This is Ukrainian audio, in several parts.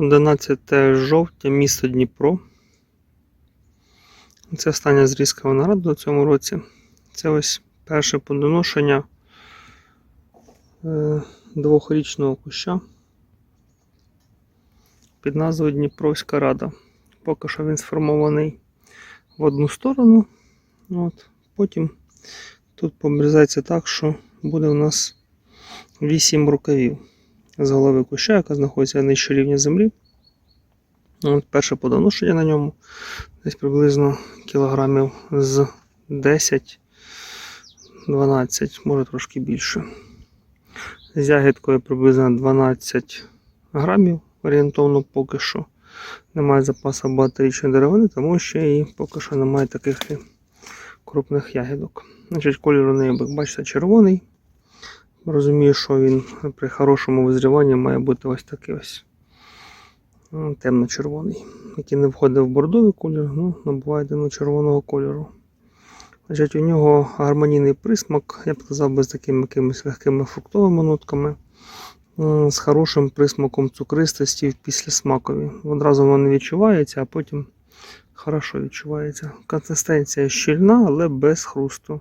11 жовтня, місто Дніпро. Це остання зрізка винограду у цьому році. Це ось перше плодоношення е, двохрічного куща під назвою Дніпровська Рада. Поки що він сформований в одну сторону. От. Потім тут помрізається так, що буде у нас 8 рукавів з голови куща, яка знаходиться нижче рівня землі. От перше подоношення на ньому десь приблизно кілограмів з 10-12, може трошки більше. З ягідкою приблизно 12 грамів орієнтовно поки що. Немає запасу багаторічної деревини, тому що і поки що немає таких крупних ягідок. Значить, колір у неї, як бачите, червоний. Розумію, що він при хорошому визріванні має бути ось такий ось темно-червоний, який не входить в бордовий колір, ну, набуває темно-червоного кольору. Значить, у нього гармонійний присмак, я б сказав, би, з такими якимись легкими фруктовими нотками, з хорошим присмаком цукристості в післясмакові. Одразу воно не відчувається, а потім хорошо відчувається. Консистенція щільна, але без хрусту.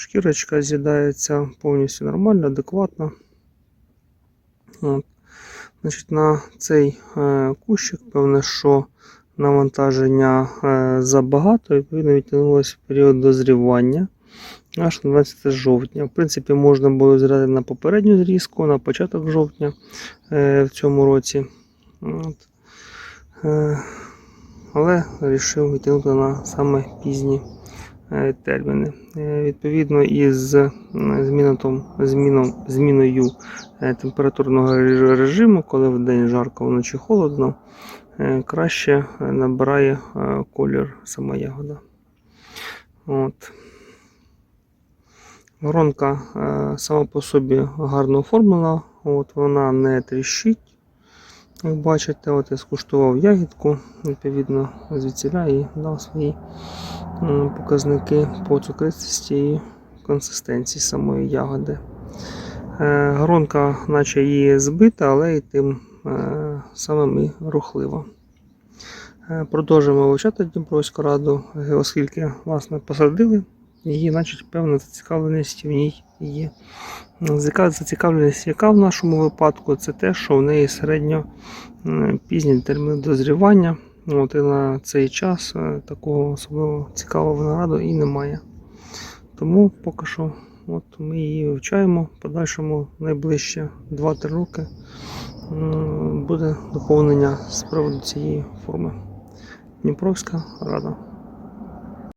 Шкірочка з'їдається повністю нормально, адекватно. От. Значить, на цей е, кущик, певне, що навантаження е, забагато, відповідно, відтягнулося в період дозрівання аж на 20 жовтня. В принципі, можна було зряти на попередню зрізку, на початок жовтня е, в цьому році. От. Але вирішив відтягнути на саме пізні терміни. Е, Відповідно, із е, зміном, зміною е, температурного режиму, коли в день жарко, вночі холодно, е, краще е, набирає е, колір сама ягода. От. Воронка е, сама по собі гарно оформлена, от, вона не тріщить. Як бачите, от я скуштував ягідку, відповідно, звідсіля і дав свої показники по цукристості і консистенції самої ягоди. Е, Гронка, наче її збита, але і тим е, самим і рухлива. Е, Продовжуємо вивчати Дніпровську раду, оскільки власне посадили її, значить певна зацікавленість в ній є. Зацікавленість, яка в нашому випадку, це те, що в неї середньо е, пізні терміни дозрівання. От, і на цей час е, такого особливо цікавого винограду і немає. Тому поки що от ми її вивчаємо. В подальшому найближче 2-3 роки буде доповнення з приводу цієї форми. Дніпровська рада.